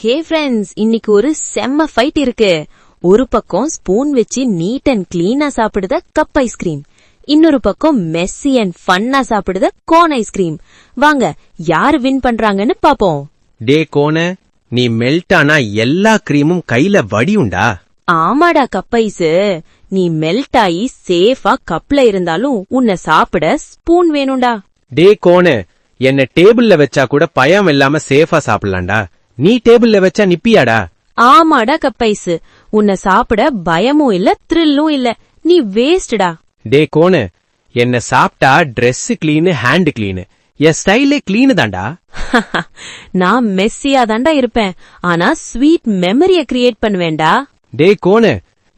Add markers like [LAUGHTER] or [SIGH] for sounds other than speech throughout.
Hey friends இன்னைக்கு ஒரு செம்ம ஃபைட் இருக்கு. ஒரு பக்கம் ஸ்பூன் வச்சு நீட் அண்ட் கிளீனா சாப்பிடுத கப் ஐஸ்கிரீம் இன்னொரு பக்கம் மெஸ்ஸி அண்ட் ஃபன்னா சாப்பிடுத கோன் ஐஸ்கிரீம் வாங்க யாரு வின் பண்றாங்கன்னு பாப்போம். டே கோன நீ மெல்ட் ஆனா எல்லா கிரீமும் கையில வடியுண்டா ஆமாடா கப் ஐஸ் நீ மெல்ட் ஆகி சேஃபா கப்ல இருந்தாலும் உன்னை சாப்பிட ஸ்பூன் வேணும்டா. டே கோன என்ன டேபிள்ல வச்சா கூட பயம் இல்லாம சேஃபா சாப்பிடலாம்டா. நீ டேபிள்ல வச்சா நிப்பியாடா? ஆமாடா கப் ஐஸ் உன்னை சாப்பிட பயமும் இல்ல த்ரில்லும் இல்ல. நீ வேஸ்டடா டே கோன என்ன சாப்பிட்டா Dress கிளீனு ஹேண்ட் கிளீனு என் ஸ்டைலே கிளீனு தான்டா. நான் மெஸ்ஸியா தாண்டா இருப்பேன். ஆனா ஸ்வீட் மெமரிய கிரியேட் பண்ணுவேன்டா. டே கோன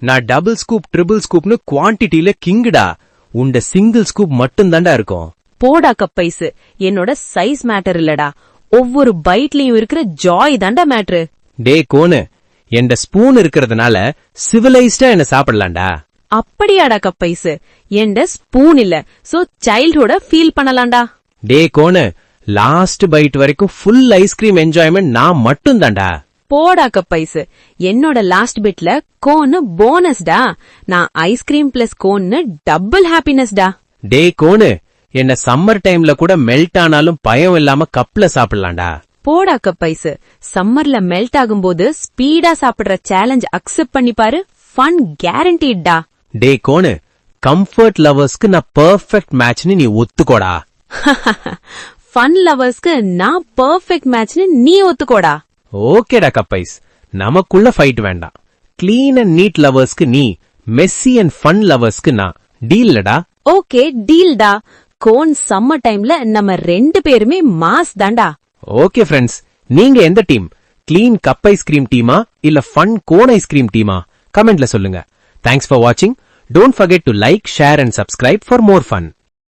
நான் டபுள் ஸ்கூப் ட்ரிபிள் ஸ்கூப்னு குவான்டிட்டில கிங்குடா உண்ட சிங்கிள் ஸ்கூப் மட்டும் தான்டா இருக்கும். போடா கப்பைஸ் என்னோட சைஸ் மேட்டர் இல்லடா. ஒவ்வொரு பைட்லயும் இருக்கிற ஜாய் தாண்டா மேட்ரு டே கோனு என்ட ஸ்பூன் இருக்கிறதுனால சிவிலைஸ்டா என்ன சாப்பிடலாம்டா? அப்படியாடா கப்பைஸ் என்ட ஸ்பூன் இல்ல. சோ சைல்ட்ஹுட ஃபீல் பண்ணலாம்டா. டே கோனு லாஸ்ட் பைட் வரைக்கும் ஃபுல் ஐஸ்கிரீம் என்ஜாய்மெண்ட் நான் மட்டும் தான்டா போடா கப்பைஸ் என்னோட லாஸ்ட் பிட்ல கோன்னு போனஸ்டா நான் ice cream plus cone double ஹாப்பினஸ்டா டே கோனு என்ன சம்மர் டைம்ல கூட மெல்ட் ஆனாலும் பயம் இல்லாம கப்ல சாப்பிடலாம்டா. போடா கப்பைஸ் சம்மர்ல மெல்ட் ஆகும்போது ஸ்பீடா சாப்பிடுற சேலஞ்ச் அக்செப்ட் பண்ணி பாரு. ஃபன் கேரண்டீடா டே. கோனு கம்ஃபர்ட் லவர்ஸ்க்கு நான் பெர்ஃபெக்ட் மேட்ச்னு நீ ஒத்துக்கோடா. [LAUGHS] ஃபன் லவர்ஸ்க்கு நான் பெர்ஃபெக்ட் மேட்ச்னு நீ ஒத்துக்கோடா. ஓகேடா கப்பைஸ் நமக்குள்ள ஃபைட் வேண்டாம். க்ளீன் அண்ட் நீட் லவர்ஸ்க்கு நீ மெஸ்ஸி அண்ட் ஃபன் லவர்ஸ்க்கு நான். டீல்லடா ஓகே டீல்டா கோன் சம்மர் டைம்ல நம்ம ரெண்டு பேருமே மாஸ் தாண்டா ஓகே ஃப்ரெண்ட்ஸ் நீங்க எந்த டீம் கிளீன் கப் ஐஸ்கிரீம் டீமா இல்ல ஃபன் கோன் ஐஸ்கிரீம் டீமா கமெண்ட்ல சொல்லுங்க. தேங்க்ஸ் ஃபார் வாட்சிங் don't forget to like share and subscribe for more fun